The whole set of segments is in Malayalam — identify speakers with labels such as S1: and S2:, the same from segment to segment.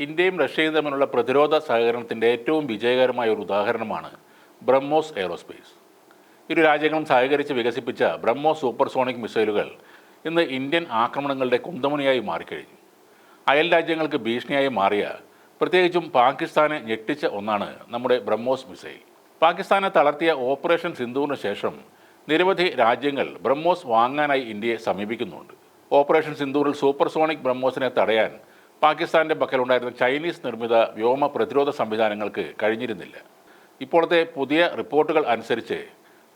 S1: ഇന്ത്യയും റഷ്യയും തമ്മിലുള്ള പ്രതിരോധ സഹകരണത്തിന്റെ ഏറ്റവും വിജയകരമായ ഒരു ഉദാഹരണമാണ് ബ്രഹ്മോസ് എയറോസ്പേസ്. ഇരു രാജ്യങ്ങളും സഹകരിച്ച് വികസിപ്പിച്ച ബ്രഹ്മോസ് സൂപ്പർസോണിക് മിസൈലുകൾ ഇന്ന് ഇന്ത്യൻ ആക്രമണങ്ങളുടെ കുന്തമുനയായി മാറിക്കഴിഞ്ഞു. അയൽ രാജ്യങ്ങൾക്ക് ഭീഷണിയായി മാറിയ പ്രത്യേകിച്ചും പാകിസ്ഥാനെ ഞെട്ടിച്ച ഒന്നാണ് നമ്മുടെ ബ്രഹ്മോസ് മിസൈൽ. പാകിസ്ഥാനെ തളർത്തിയ ഓപ്പറേഷൻ സിന്ധുവിന് ശേഷം നിരവധി രാജ്യങ്ങൾ ബ്രഹ്മോസ് വാങ്ങാനായി ഇന്ത്യയെ സമീപിക്കുന്നുണ്ട്. ഓപ്പറേഷൻ സിന്ധൂറിൽ സൂപ്പർസോണിക് ബ്രഹ്മോസിനെ തടയാൻ പാകിസ്ഥാന്റെ പക്കലുണ്ടായിരുന്ന ചൈനീസ് നിർമ്മിത വ്യോമ പ്രതിരോധ സംവിധാനങ്ങൾക്ക് കഴിഞ്ഞിരുന്നില്ല. ഇപ്പോഴത്തെ പുതിയ റിപ്പോർട്ടുകൾ അനുസരിച്ച്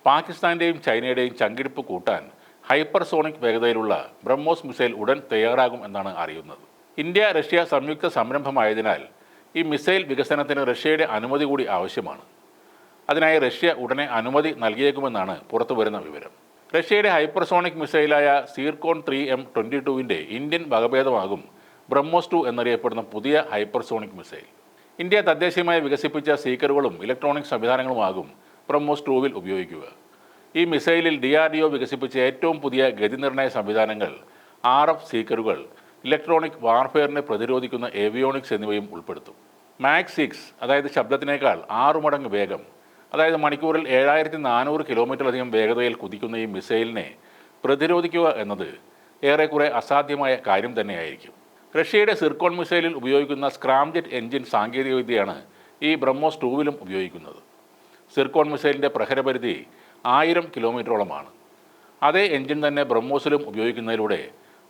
S1: പാകിസ്ഥാന്റെയും ചൈനയുടെയും ചങ്കിടിപ്പ് കൂട്ടാൻ ഹൈപ്പർസോണിക് വേഗതയിലുള്ള ബ്രഹ്മോസ് മിസൈൽ ഉടൻ തയ്യാറാകും എന്നാണ് അറിയുന്നത്. ഇന്ത്യ റഷ്യ സംയുക്ത സംരംഭമായതിനാൽ ഈ മിസൈൽ വികസനത്തിന് റഷ്യയുടെ അനുമതി കൂടി ആവശ്യമാണ്. അതിനായി റഷ്യ ഉടനെ അനുമതി നൽകിയേക്കുമെന്നാണ് പുറത്തുവരുന്ന വിവരം. റഷ്യയുടെ ഹൈപ്പർസോണിക് മിസൈലായ സീർകോൺ ത്രീ എം ട്വന്റി ടുവിന്റെ ഇന്ത്യൻ വകഭേദമാകും ബ്രഹ്മോസ് ടു എന്നറിയപ്പെടുന്ന പുതിയ ഹൈപ്പർസോണിക് മിസൈൽ. ഇന്ത്യ തദ്ദേശീയമായി വികസിപ്പിച്ച സീക്കറുകളും ഇലക്ട്രോണിക് സംവിധാനങ്ങളുമാകും ബ്രഹ്മോസ് ടൂവിൽ ഉപയോഗിക്കുക. ഈ മിസൈലിൽ ഡി ആർ ഡി ഒ വികസിപ്പിച്ച ഏറ്റവും പുതിയ ഗതിനിർണയ സംവിധാനങ്ങൾ ആർ എഫ് സീക്കറുകൾ ഇലക്ട്രോണിക് വാർഫെയറിനെ പ്രതിരോധിക്കുന്ന ഏവിയോണിക്സ് എന്നിവയും ഉൾപ്പെടുത്തും. മാക്സ് സിക്സ് അതായത് ശബ്ദത്തിനേക്കാൾ ആറു മടങ്ങ് വേഗം അതായത് മണിക്കൂറിൽ ഏഴായിരത്തി നാനൂറ് കിലോമീറ്ററിലധികം വേഗതയിൽ കുതിക്കുന്ന ഈ മിസൈലിനെ പ്രതിരോധിക്കുക എന്നത് ഏറെക്കുറെ അസാധ്യമായ കാര്യം തന്നെയായിരിക്കും. റഷ്യയുടെ സിർക്കോൺ മിസൈലിൽ ഉപയോഗിക്കുന്ന സ്ക്രാംജെറ്റ് എഞ്ചിൻ സാങ്കേതികവിദ്യയാണ് ഈ ബ്രഹ്മോസ് ടൂവിലും ഉപയോഗിക്കുന്നത്. സിർക്കോൺ മിസൈലിന്റെ പ്രഹരപരിധി ആയിരം കിലോമീറ്ററോളമാണ്. അതേ എഞ്ചിൻ തന്നെ ബ്രഹ്മോസിലും ഉപയോഗിക്കുന്നതിലൂടെ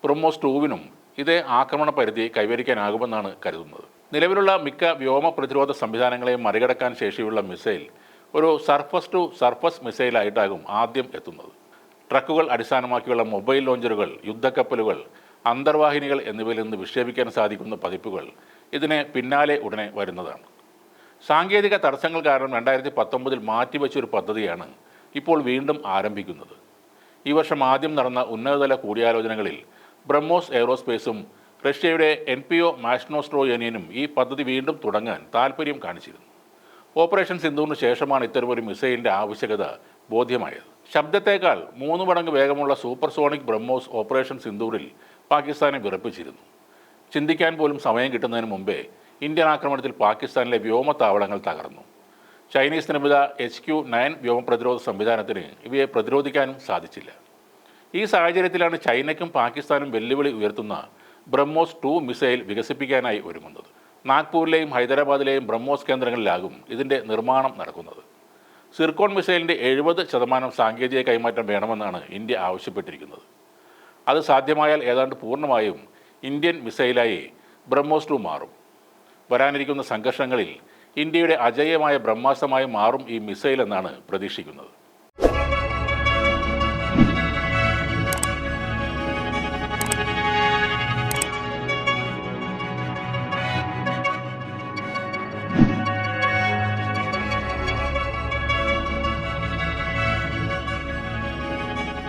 S1: ബ്രഹ്മോസ് ടൂവിനും ഇതേ ആക്രമണ പരിധി കൈവരിക്കാനാകുമെന്നാണ് കരുതുന്നത്. നിലവിലുള്ള മിക്ക വ്യോമ പ്രതിരോധ സംവിധാനങ്ങളെയും മറികടക്കാൻ ശേഷിയുള്ള മിസൈൽ ഒരു സർഫസ് ടു സർഫസ് മിസൈലായിട്ടാകും ആദ്യം എത്തുന്നത്. ട്രക്കുകൾ അടിസ്ഥാനമാക്കിയുള്ള മൊബൈൽ ലോഞ്ചറുകൾ യുദ്ധക്കപ്പലുകൾ അന്തർവാഹിനികൾ എന്നിവയിൽ നിന്ന് വിക്ഷേപിക്കാൻ സാധിക്കുന്ന പതിപ്പുകൾ ഇതിന് പിന്നാലെ ഉടനെ വരുന്നതാണ്. സാങ്കേതിക തടസ്സങ്ങൾ കാരണം രണ്ടായിരത്തി പത്തൊമ്പതിൽ മാറ്റിവെച്ചൊരു പദ്ധതിയാണ് ഇപ്പോൾ വീണ്ടും ആരംഭിക്കുന്നത്. ഈ വർഷം ആദ്യം നടന്ന ഉന്നതതല കൂടിയാലോചനകളിൽ ബ്രഹ്മോസ് എയ്റോസ്പേസും റഷ്യയുടെ എൻ പി ഒ മാഷ്നോസ്ട്രോയനിയനും ഈ പദ്ധതി വീണ്ടും തുടങ്ങാൻ താൽപ്പര്യം കാണിച്ചിരുന്നു. ഓപ്പറേഷൻ സിന്ധുവിന് ശേഷമാണ് ഇത്തരമൊരു മിസൈലിന്റെ ആവശ്യകത ബോധ്യമായത്. ശബ്ദത്തേക്കാൾ മൂന്ന് മടങ്ങ് വേഗമുള്ള സൂപ്പർസോണിക് ബ്രഹ്മോസ് ഓപ്പറേഷൻ സിന്ധൂരിൽ പാകിസ്ഥാനെ വിറപ്പിച്ചിരുന്നു. ചിന്തിക്കാൻ പോലും സമയം കിട്ടുന്നതിന് മുമ്പേ ഇന്ത്യൻ ആക്രമണത്തിൽ പാകിസ്ഥാനിലെ വ്യോമത്താവളങ്ങൾ തകർന്നു. ചൈനീസ് നിർമ്മിത എച്ച് ക്യു നയൻ വ്യോമ പ്രതിരോധ സംവിധാനത്തിന് ഇവയെ പ്രതിരോധിക്കാനും സാധിച്ചില്ല. ഈ സാഹചര്യത്തിലാണ് ചൈനയ്ക്കും പാകിസ്ഥാനും വെല്ലുവിളി ഉയർത്തുന്ന ബ്രഹ്മോസ് ടു മിസൈൽ വികസിപ്പിക്കാനായി ഒരുങ്ങുന്നത്. നാഗ്പൂരിലെയും ഹൈദരാബാദിലെയും ബ്രഹ്മോസ് കേന്ദ്രങ്ങളിലാകും ഇതിന്റെ നിർമ്മാണം നടക്കുന്നത്. സിർക്കോൺ മിസൈലിന്റെ എഴുപത് ശതമാനം സാങ്കേതിക കൈമാറ്റം വേണമെന്നാണ് ഇന്ത്യ ആവശ്യപ്പെട്ടിരിക്കുന്നത്. അത് സാധ്യമായാൽ ഏതാണ്ട് പൂർണമായും ഇന്ത്യൻ മിസൈലായി ബ്രഹ്മോസ് മാറും. വരാനിരിക്കുന്ന സംഘർഷങ്ങളിൽ ഇന്ത്യയുടെ അജയ്യമായ ബ്രഹ്മാസ്ത്രമായി മാറും ഈ മിസൈൽ എന്നാണ് പ്രതീക്ഷിക്കുന്നത്.